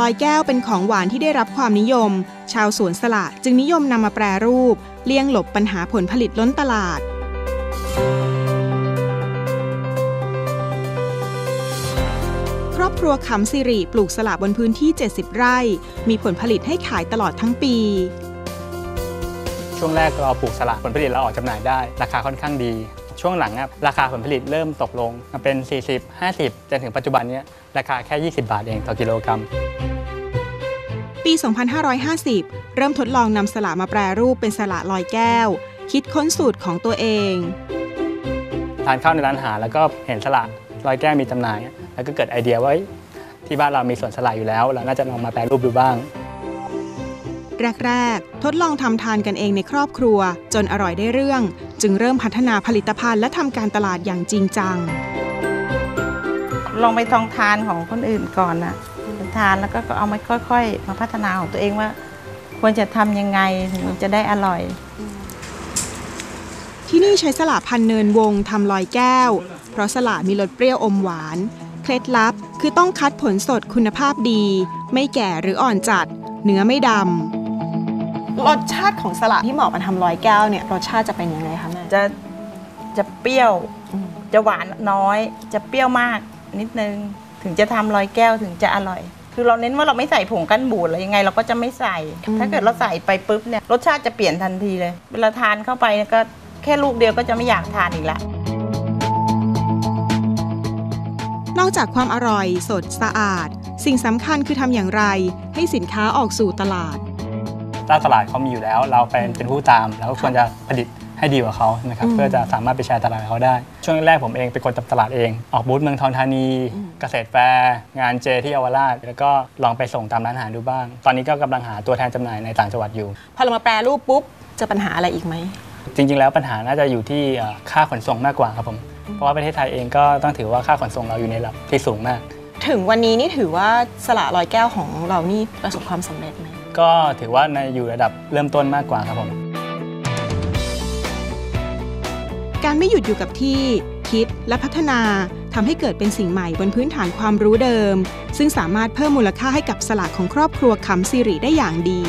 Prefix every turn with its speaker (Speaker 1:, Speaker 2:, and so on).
Speaker 1: ลอยแก้วเป็นของหวานที่ได้รับความนิยม ชาวสวนสละจึงนิยมนำมาแปรรูป เลี่ยงหลบปัญหาผลผลิตล้นตลาด ครอบครัวขำสิริปลูกสละบนพื้นที่ 70 ไร่ มีผลผลิตให้ขายตลอดทั้งปี
Speaker 2: ช่วงแรกเราปลูกสละผลผลิตเราออกจำหน่ายได้ ราคาค่อนข้างดี ช่วงหลังราคาผลผลิตเริ่มตกลงมาเป็น 40 50จนถึงปัจจุบันนี้ราคาแค่ 20 บาทเองต่อกิโลกรัม
Speaker 1: ปี 2550 เริ่มทดลองนำสละมาแปรรูปเป็นสละลอยแก้ว คิดค้นสูตรของตัวเอง
Speaker 2: ทานข้าวในร้านอาหารแล้วก็เห็นสละลอยแก้วมีจำหน่าย แล้วก็เกิดไอเดียว่าเฮ้ยที่บ้านเรามีสวนสละอยู่แล้ว เราน่าจะลองมาแปรรูปดูบ้าง
Speaker 1: แรก ๆ ทดลองทำทานกันเองในครอบครัว จนอร่อยได้เรื่อง จึงเริ่มพัฒนาผลิตภัณฑ์และทำการตลาดอย่างจริงจัง
Speaker 3: ลองไปทองทานของคนอื่นก่อนนะทานแล้วก็เอามาค่อย ๆ มาพัฒนาของตัวเองว่า ควรจะทำยังไงถึงมันจะได้อร่อย
Speaker 1: ที่นี่ใช้สละพันธุ์เนินวงทำลอยแก้ว เพราะสละมีรสเปรี้ยวอมหวาน เคล็ดลับคือต้องคัดผลสดคุณภาพดี ไม่แก่หรืออ่อนจัด เนื้อไม่ดำรสชาติของสละที่เหมาะมาทำลอยแก้วเนี่ยรสชาติจะเป็นยังไงคะแม่
Speaker 3: จะจะเปรี้ยวจะหวานน้อย จะเปรี้ยวมาก นิดนึง ถึงจะทำลอยแก้วถึงจะอร่อย คือเราเน้นว่าเราไม่ใส่ผงกันบูดหรือยังไงเราก็จะไม่ใส่
Speaker 1: อืม
Speaker 3: ถ้าเกิดเราใส่ไปปุ๊บเนี่ยรสชาติจะเปลี่ยนทันทีเลย เวลาทานเข้าไปเนี่ยก็แค่ลูกเดียวก็จะไม่อยากทานอีกละ
Speaker 1: นอกจากความอร่อย สดสะอาด สิ่งสำคัญคือทำอย่างไร ให้สินค้าออกสู่ตลาด
Speaker 2: ถ้าตลาดเขามีอยู่แล้ว เราเป็นเป็นผู้ตามเราก็ควรจะผลิต ให้ดีกว่าเขาใช่ไหมครับ
Speaker 1: อืม
Speaker 2: เพื่อจะสามารถไปแชร์ตลาดกับเขาได้ ช่วงแรกผมเองเป็นคนจับตลาดเอง ออกบูธเมืองทองธานี เกษตรแฟร์งานเจที่เยาวราช แล้วก็ลองไปส่งตามร้านอาหารดูบ้าง ตอนนี้ก็กำลังหาตัวแทนจำหน่ายในต่างจังหวัดอยู่
Speaker 1: พอเรามาแปรรูปปุ๊บจะปัญหาอะไรอีกไหม
Speaker 2: จริง ๆ แล้วปัญหาน่าจะอยู่ที่เอ่อค่าขนส่งมากกว่าครับผม เพราะว่าประเทศไทยเองก็ต้องถือว่าค่าขนส่งเราอยู่ในระดับที่สูงมาก
Speaker 1: ถึงวันนี้นี่ถือว่าสละลอยแก้วของเรานี่ประสบความสำเร็จไหม
Speaker 2: ก็ถือว่าในอยู่ระดับเริ่มต้นมากกว่าครับผม
Speaker 1: การไม่หยุดอยู่กับที่ คิดและพัฒนาทำให้เกิดเป็นสิ่งใหม่บนพื้นฐานความรู้เดิม ซึ่งสามารถเพิ่มมูลค่าให้กับสลากของครอบครัวคำสิริได้อย่างดี